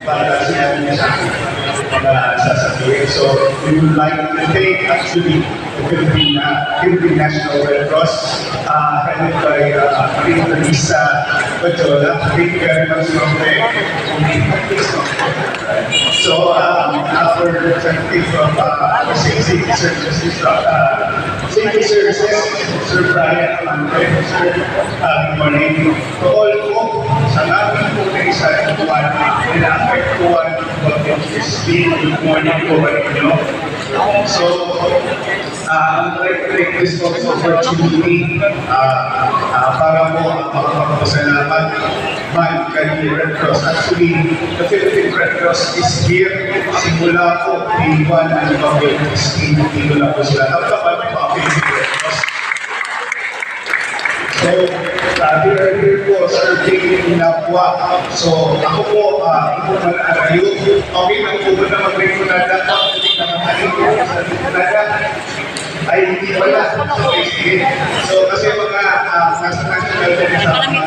sa akin sasabihin. So, we would like to thank actually the Philippine, uh, Philippine National Red Cross, uh, headed by uh, Lisa Bajola. Thank you very much, Ma'am Meg. So, um, from uh, Safety Services, uh, Safety Services, Sir Brian Sir, uh. To all po, sa isa at of this being good morning po sa inyo. So, uh, like take this opportunity uh, uh, para po makapagpasalamat man kay Red Cross. Actually, the Philippine Red Cross is here. Simula po, day one, ang November 16, dito na po sila. Tapos pa Philippine Red Cross. So, uh, they are here po serving Napwa. So, ako po, uh, ako man arayo. Okay, lang po na mag-rekunada ko? Hindi na makalit sa rekunada. Ay, hindi wala. So, kasi mga uh, nasa national mga